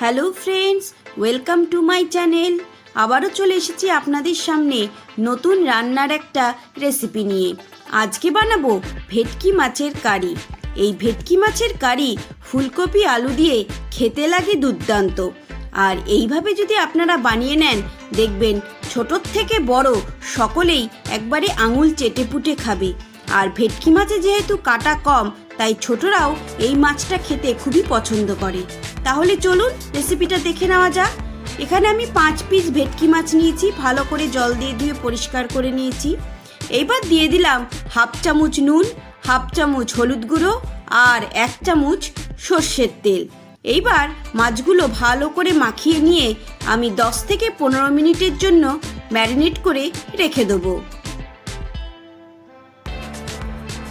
Hello friends, welcome to my channel. আবারও চলে এসেছি আপনাদের সামনে নতুন রান্নার একটা রেসিপি নিয়ে। আজকে বানাবো ভেটকি মাছের কারি। এই ভেটকি মাছের কারি ফুলকপি, আলু দিয়ে খেতে লাগে দুর্দান্ত। আর এইভাবে যদি আপনারা বানিয়ে নেন, দেখবেন ছোটোর থেকে বড় সকলেই একবারে আঙুল চেটে পুটে খাবে। আর ভেটকি মাছে যেহেতু কাটা কম, তাই ছোটরাও এই মাছটা খেতে খুবই পছন্দ করে। তাহলে চলুন রেসিপিটা দেখে নেওয়া যাক। এখানে আমি পাঁচ পিস ভেটকি মাছ নিয়েছি, ভালো করে জল দিয়ে ধুয়ে পরিষ্কার করে নিয়েছি। এইবার দিয়ে দিলাম হাফ চামচ নুন, হাফ চামচ হলুদ গুঁড়ো আর এক চামচ সর্ষের তেল। এইবার মাছগুলো ভালো করে মাখিয়ে নিয়ে আমি দশ থেকে পনেরো মিনিটের জন্য ম্যারিনেট করে রেখে দেবো।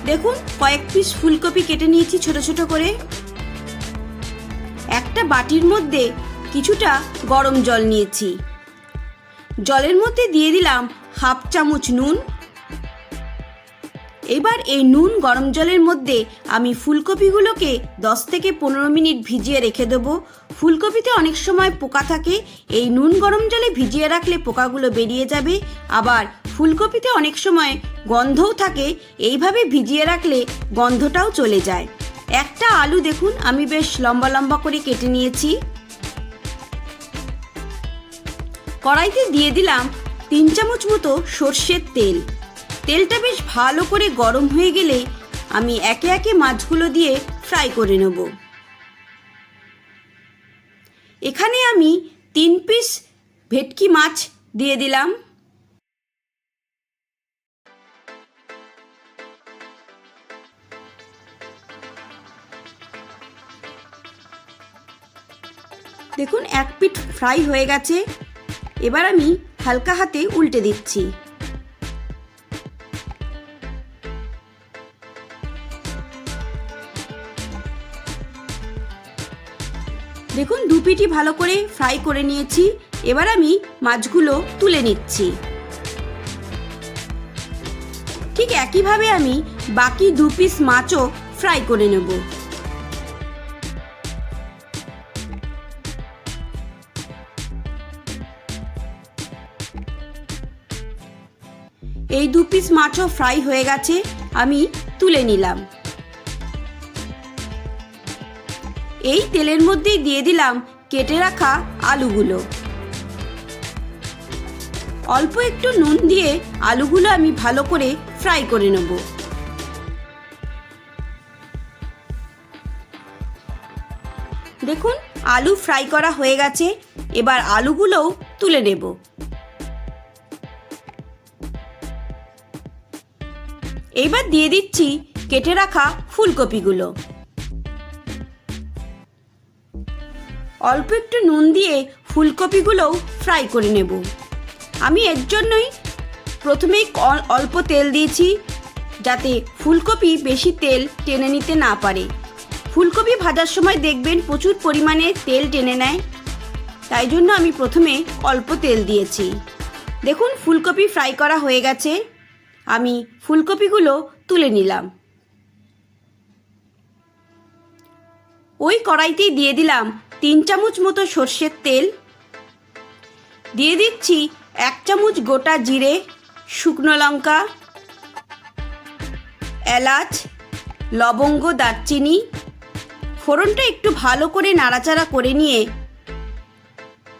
দেখুন, কয়েক পিস ফুলকপি কেটে নিয়েছি ছোট ছোট করে। একটা বাটির মধ্যে কিছুটা গরম জল নিয়েছি। জলের মধ্যে দিয়ে দিলাম হাফ চামচ নুন। এবার এই নুন গরম জলের মধ্যে আমি ফুলকপিগুলোকে দশ থেকে পনেরো মিনিট ভিজিয়ে রেখে দেবো। ফুলকপিতে অনেক সময় পোকা থাকে, এই নুন গরম জলে ভিজিয়ে রাখলে পোকাগুলো বেরিয়ে যাবে। আবার ফুলকপিতে অনেক সময় গন্ধও থাকে, এইভাবে ভিজিয়ে রাখলে গন্ধটাও চলে যায়। একটা আলু দেখুন, আমি বেশ লম্বা লম্বা করে কেটে নিয়েছি। কড়াইতে দিয়ে দিলাম তিন চামচ মতো সর্ষের তেল। তেলটা বেশ ভালো করে গরম হয়ে গেলে আমি একে একে মাছগুলো দিয়ে ফ্রাই করে নেব। এখানে আমি তিন পিস ভেটকি মাছ দিয়ে দিলাম। দেখুন, এক পিঠ ফ্রাই হয়ে গেছে। এবার আমি হালকা হাতে উল্টে দিচ্ছি। দেখুন, দু পিঠই ভালো করে ফ্রাই করে নিয়েছি। এবার আমি মাছগুলো তুলে নিচ্ছি। ঠিক একইভাবে আমি বাকি দু পিস মাছও ফ্রাই করে নেব। এই দু পিস মাছও ফ্রাই হয়ে গেছে, আমি তুলে নিলাম। এই তেলের মধ্যেই দিয়ে দিলাম কেটে রাখা আলুগুলো। অল্প একটু নুন দিয়ে আলুগুলো আমি ভালো করে ফ্রাই করে নেব। দেখুন, আলু ফ্রাই করা হয়ে গেছে, এবার আলুগুলোও তুলে নেব। এবার দিয়ে দিচ্ছি কেটে রাখা ফুলকপিগুলো। অল্প একটু নুন দিয়ে ফুলকপিগুলোও ফ্রাই করে নেব। আমি এর জন্যই প্রথমেই অল্প তেল দিয়েছি যাতে ফুলকপি বেশি তেল টেনে নিতে না পারে। ফুলকপি ভাজার সময় দেখবেন প্রচুর পরিমাণে তেল টেনে নেয়, তাই জন্য আমি প্রথমে অল্প তেল দিয়েছি। দেখুন ফুলকপি ফ্রাই করা হয়ে গেছে। আমি ফুলকপিগুলো তুলে নিলাম। ওই কড়াইতেই দিয়ে দিলাম তিন চামচ মতো সর্ষের তেল। দিয়ে দিচ্ছি এক চামচ গোটা জিরে, শুকনো লঙ্কা, এলাচ, লবঙ্গ, দারচিনি। ফোড়নটা একটু ভালো করে নাড়াচাড়া করে নিয়ে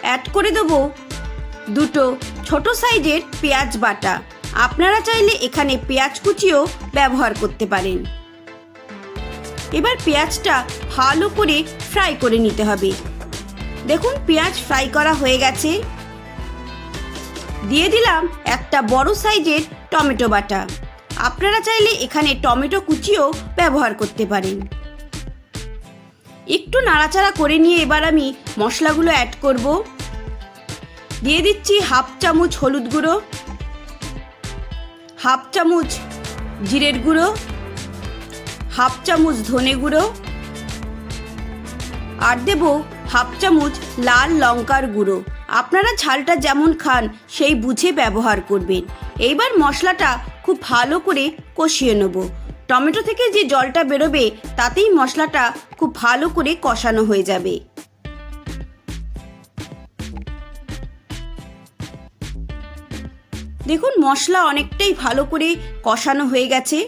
অ্যাড করে দেবো দুটো ছোট সাইজের পেঁয়াজ বাটা। আপনারা চাইলে এখানে পেঁয়াজ কুচিও ব্যবহার করতে পারেন। এবার পেঁয়াজটা ভালো করে ফ্রাই করে নিতে হবে। দেখুন, পেঁয়াজ ফ্রাই করা হয়ে গেছে। দিয়ে দিলাম একটা বড় সাইজের টমেটো বাটা। আপনারা চাইলে এখানে টমেটো কুচিও ব্যবহার করতে পারেন। একটু নাড়াচাড়া করে নিয়ে এবার আমি মশলাগুলো অ্যাড করব। দিয়ে দিচ্ছি হাফ চামচ হলুদ গুঁড়ো। হাফ চামচ জিরের গুঁড়ো, হাফ চামচ ধনে গুঁড়ো, আর দেব হাফ চামচ লাল লঙ্কার গুঁড়ো। আপনারা ঝালটা যেমন খান, সেই বুঝে ব্যবহার করবেন। এইবার মশলাটা খুব ভালো করে কষিয়ে নেব। টমেটো থেকে যে জলটা বেরোবে, তাতেই মশলাটা খুব ভালো করে কষানো হয়ে যাবে। দেখুন মশলা অনেকটাই ভালো করে কষানো হয়ে গেছে।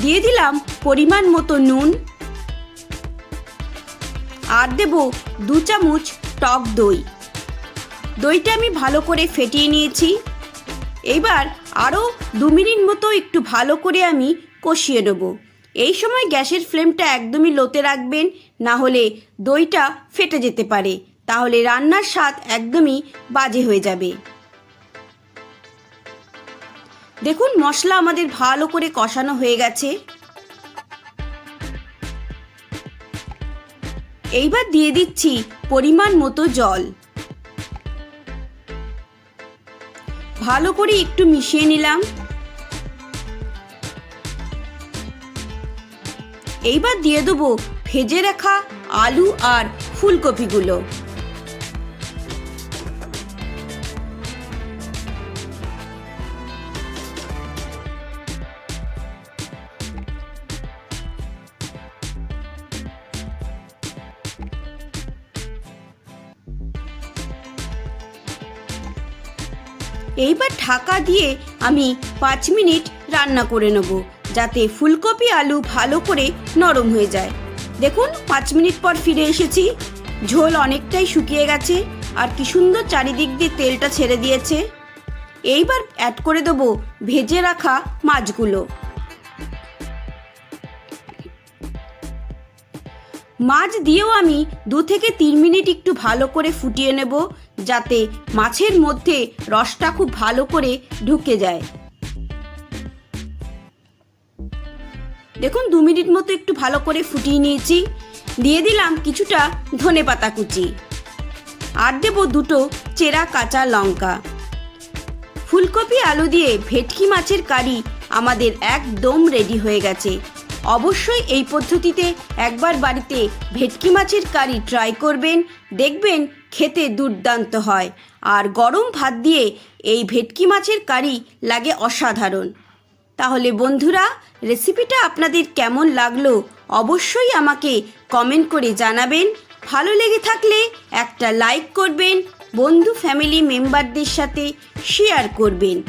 দিয়ে দিলাম পরিমাণ মতো নুন। আর দেব দু চামচ টক দই। দইটা আমি ভালো করে ফেটিয়ে নিয়েছি। এইবার আরও দু মিনিট মতো একটু ভালো করে আমি কষিয়ে নেব। এই সময় গ্যাসের ফ্লেমটা একদমই লোতে রাখবেন, না হলে দইটা ফেটে যেতে পারে। তাহলে রান্নার স্বাদ একদমই বাজে হয়ে যাবে। দেখুন, মশলা আমাদের ভালো করে কষানো হয়ে গেছে। এইবার দিয়ে দিচ্ছি পরিমাণ মতো জল। ভালো করে একটু মিশিয়ে নিলাম। এইবার দিয়ে দেবো ভেজে রাখা আলু আর ফুলকপিগুলো। এইবার ঢাকা দিয়ে আমি পাঁচ মিনিট রান্না করে নেব, যাতে ফুলকপি আলু ভালো করে নরম হয়ে যায়। দেখুন, পাঁচ মিনিট পর ফিরে এসেছি। ঝোল অনেকটাই শুকিয়ে গেছে, আর কি সুন্দর চারিদিক দিয়ে তেলটা ছেড়ে দিয়েছে। এইবার অ্যাড করে দেবো ভেজে রাখা মাছগুলো। মাছ দিয়েও আমি দু থেকে তিন মিনিট একটু ভালো করে ফুটিয়ে নেব যাতে মাছের মধ্যে রসটা খুব ভালো করে ঢুকে যায়। দেখুন, দু মিনিট মতো একটু ভালো করে ফুটিয়ে নিয়েছি। দিয়ে দিলাম কিছুটা ধনে পাতা কুচি। আর দেব দুটো চেরা কাঁচা লঙ্কা। ফুলকপি, আলু দিয়ে ভেটকি মাছের কারি আমাদের একদম রেডি হয়ে গেছে। অবশ্যই এই পদ্ধতিতে একবার বাড়িতে ভেটকি মাছের কারি ট্রাই করবেন। দেখবেন খেতে দুর্দান্ত হয়। আর গরম ভাত দিয়ে এই ভেটকি মাছের কারি লাগে অসাধারণ। তাহলে বন্ধুরা রেসিপিটা আপনাদের কেমন লাগল অবশ্যই আমাকে কমেন্ট করে জানাবেন। ভালো লেগে থাকলে একটা লাইক করবেন, বন্ধু ফ্যামিলি মেম্বারদের সাথে শেয়ার করবেন।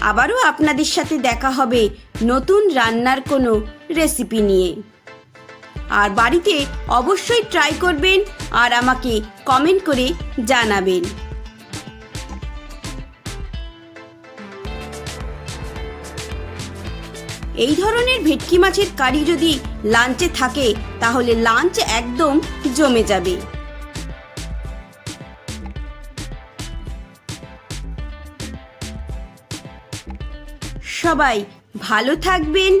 আবারও আপনাদের সাথে দেখা হবে নতুন রান্নার কোনো রেসিপি নিয়ে। আর বাড়িতে অবশ্যই ট্রাই করবেন আর আমাকে কমেন্ট করে জানাবেন। এই ধরনের ভেটকি মাছের কারি যদি লাঞ্চে থাকে, তাহলে লাঞ্চ একদম জমে যাবে। সবাই ভালো থাকবেন।